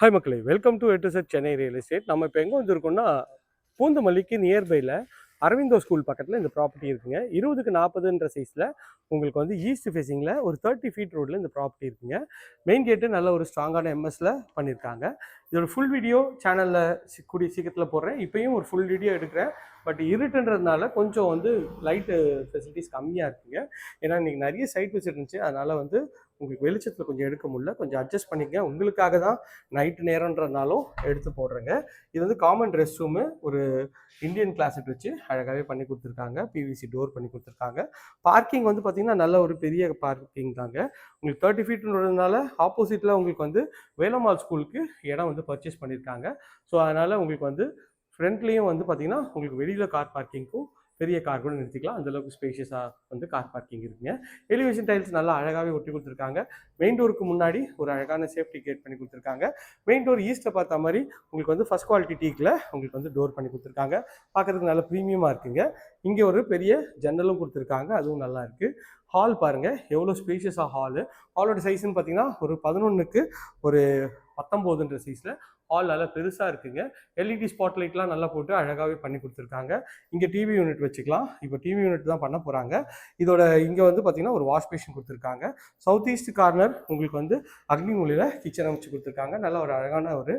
Hi மக்களே welcome to எட்டு set Chennai real estate நம்ம இப்போ எங்கே வந்திருக்கோம்னா பூந்தமல்லிக்கு நியர்பையில் அரவிந்தோ ஸ்கூல் பக்கத்தில் இந்த ப்ராப்பர்ட்டி இருக்குங்க. இருபதுக்கு நாற்பதுன்ற சைஸில் உங்களுக்கு வந்து ஈஸ்ட் ஃபேஸிங்கில் ஒரு தேர்ட்டி ஃபீட் ரோட்டில் இந்த ப்ராப்பர்ட்டி இருக்குங்க. மெயின் கேட்டு நல்ல ஒரு ஸ்ட்ராங்கான எம்எஸில் பண்ணியிருக்காங்க இதோட ஃபுல் வீடியோ சேனலில் கூடிய சீக்கிரத்தில் போடுறேன். இப்போயும் ஒரு ஃபுல் வீடியோ எடுக்கிறேன். பட் இருட்டுன்றதுனால கொஞ்சம் வந்து லைட்டு ஃபெசிலிட்டிஸ் கம்மியாக இருக்குங்க. ஏன்னா இன்றைக்கி நிறைய சைட் விசிட் இருந்துச்சு. அதனால் வந்து உங்களுக்கு வெளிச்சத்தில் கொஞ்சம் எடுக்க முடியல. கொஞ்சம் அட்ஜஸ்ட் பண்ணிக்கங்க. உங்களுக்காக தான் நைட்டு நேரன்றதுனாலும் எடுத்து போடுறேங்க. இது வந்து காமன் ரெஸ்ட் ரூமு ஒரு இந்தியன் கிளாஸட் வச்சு அழகாகவே பண்ணி கொடுத்துருக்காங்க. பிவிசி டோர் பண்ணி கொடுத்துருக்காங்க. பார்க்கிங் வந்து பார்த்திங்கன்னா நல்ல ஒரு பெரிய பார்க்கிங் தாங்க. உங்களுக்கு தேர்ட்டி ஃபீட்ன்றதுனால ஆப்போசிட்டில் உங்களுக்கு வந்து வேலம்மாள் ஸ்கூலுக்கு இடம் வந்து பர்ச்சேஸ் பண்ணியிருக்காங்க ஸோ அதனால் உங்களுக்கு வந்து ஃப்ரண்ட்லேயும் வந்து பார்த்தீங்கன்னா உங்களுக்கு வெளியில் கார் பார்க்கிங்க்கும் பெரிய கார் கூட நிறுத்திக்கலாம். அந்த அளவுக்கு ஸ்பேஷியஸாக வந்து கார் பார்க்கிங் இருக்குங்க. எலிவேஷன் டைல்ஸ் நல்லா அழகாகவே ஒட்டி கொடுத்துருக்காங்க. மெயின் டோருக்கு முன்னாடி ஒரு அழகான சேஃப்டி கேட் பண்ணி கொடுத்துருக்காங்க. மெயின் டோர் ஈஸ்ட்டை பார்த்த மாதிரி உங்களுக்கு வந்து ஃபஸ்ட் குவாலிட்டி டீக்கில் உங்களுக்கு வந்து டோர் பண்ணி கொடுத்துருக்காங்க. பார்க்கறதுக்கு நல்ல ப்ரீமியமாக இருக்குங்க. இங்கே ஒரு பெரிய ஜன்னலும் கொடுத்துருக்காங்க. அதுவும் நல்லா இருக்குது ஹால் பாருங்கள் எவ்வளோ ஸ்பேஷியஸாக ஹாலு ஹாலோட சைஸ்ன்னு பார்த்தீங்கன்னா ஒரு பதினொன்றுக்கு ஒரு பத்தொம்போதுன்ற சைஸில் ஹால் நல்லா பெருசாக இருக்குங்க. எல்இடி ஸ்பாட் லைட்லாம் நல்லா போட்டு அழகாகவே பண்ணி கொடுத்துருக்காங்க. இங்கே டிவி யூனிட் வச்சுக்கலாம். இப்போ டிவி யூனிட் தான் பண்ண போகிறாங்க இதோட இங்கே வந்து பார்த்திங்கன்னா ஒரு வாஷ் பேஷன் கொடுத்துருக்காங்க. சவுத் ஈஸ்ட் கார்னர் உங்களுக்கு வந்து அக்னி மொழியில் கிச்சன் அமைச்சு கொடுத்துருக்காங்க. நல்ல ஒரு அழகான ஒரு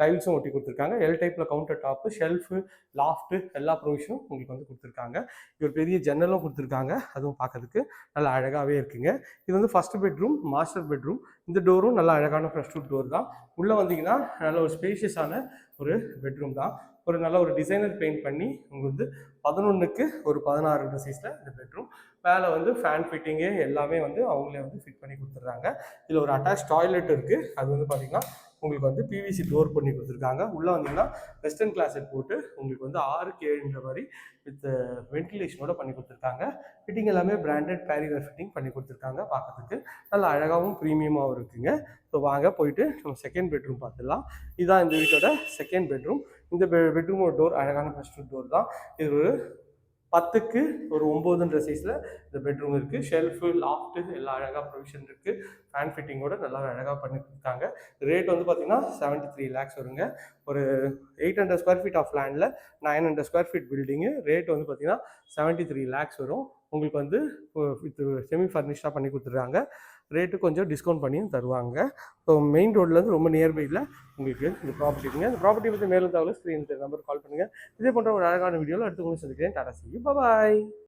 டைல்ஸும் ஒட்டி கொடுத்துருக்காங்க. எல் டைப்பில் கவுண்டர் டாப்பு ஷெல்ஃபு லாஃப்ட்டு எல்லா ப்ரொவிஷனும் உங்களுக்கு வந்து கொடுத்துருக்காங்க. இது ஒரு பெரிய ஜன்னலும் கொடுத்துருக்காங்க. அதுவும் பார்க்கறதுக்கு நல்லா அழகாகவே இருக்குங்க. இது வந்து ஃபஸ்ட் பெட்ரூம் மாஸ்டர் பெட்ரூம் இந்த டோரும் நல்லா அழகான ஃப்ரெஷ் டோர் தான். உள்ளே வந்தீங்கன்னா நல்ல ஒரு ஸ்பேஷியஸான ஒரு பெட்ரூம் தான். ஒரு நல்ல ஒரு டிசைனர் பெயிண்ட் பண்ணி உங்களுக்கு வந்து பதினொன்றுக்கு ஒரு பதினாறு சைஸில் இந்த பெட்ரூம் மேலே வந்து ஃபேன் ஃபிட்டிங்கு எல்லாமே வந்து அவங்களே வந்து ஃபிட் பண்ணி கொடுத்துட்றாங்க. இதில் ஒரு அட்டாச் டாய்லெட் இருக்குது அது வந்து பார்த்திங்கன்னா உங்களுக்கு வந்து பிவிசி டோர் பண்ணி கொடுத்துருக்காங்க. உள்ளே வந்தீங்கன்னா வெஸ்டர்ன் கிளாஸட் போட்டு உங்களுக்கு வந்து ஆறு கேன்ற மாதிரி வித் வென்டிலேஷனோட uh, பண்ணி கொடுத்துருக்காங்க. ஃபிட்டிங் எல்லாமே பிராண்டட் பேரிவர் ஃபிட்டிங் பண்ணி கொடுத்துருக்காங்க பார்க்கறதுக்கு. நல்லா அழகாகவும் ப்ரீமியமாகவும் இருக்குங்க. ஸோ வாங்க போயிட்டு நம்ம செகண்ட் பெட்ரூம் பார்த்துடலாம். இதுதான் இந்த வீட்டோட செகண்ட் பெட்ரூம் இந்த பெ பெட்ரூமோட டோர் அழகான ஃபஸ்ட் டோர் தான். இது ஒரு பத்துக்கு ஒரு ஒம்போதுன்ற சைஸில் இந்த பெட்ரூம் இருக்குது ஷெல்ஃபு லாஃப்ட்டு எல்லாம் அழகாக ப்ரொவிஷன் இருக்குது ஃபேன் ஃபிட்டிங்கோட நல்லா அழகாக பண்ணியிருக்காங்க ரேட் வந்து பார்த்திங்கன்னா செவன்ட்டி த்ரீ லேக்ஸ் வருங்க. ஒரு eight hundred square feet of லேண்டில் nine hundred square feet building rate வந்து பார்த்திங்கன்னா செவன்ட்டி த்ரீ லேக்ஸ் வரும். உங்களுக்கு வந்து வித் செமி ஃபர்னிஷ்டாக பண்ணி கொடுத்துருக்காங்க ரேட்டு கொஞ்சம் டிஸ்கவுண்ட் பண்ணியும் தருவாங்க. ஸோ மெயின் ரோட்லேருந்து ரொம்ப நியர்பையில் உங்களுக்கு இந்த ப்ராப்பர்ட்டி இருக்குங்க. இந்த ப்ராப்பர்ட்டி பற்றி மேலும் தகவல் ஸ்க்ரீன் நம்பர் கால் பண்ணுங்கள் இதே போன்ற ஒரு அழகான வீடியோவில் அடுத்து உங்களுக்கு சந்திக்கிறேன். டாடா சி பாய்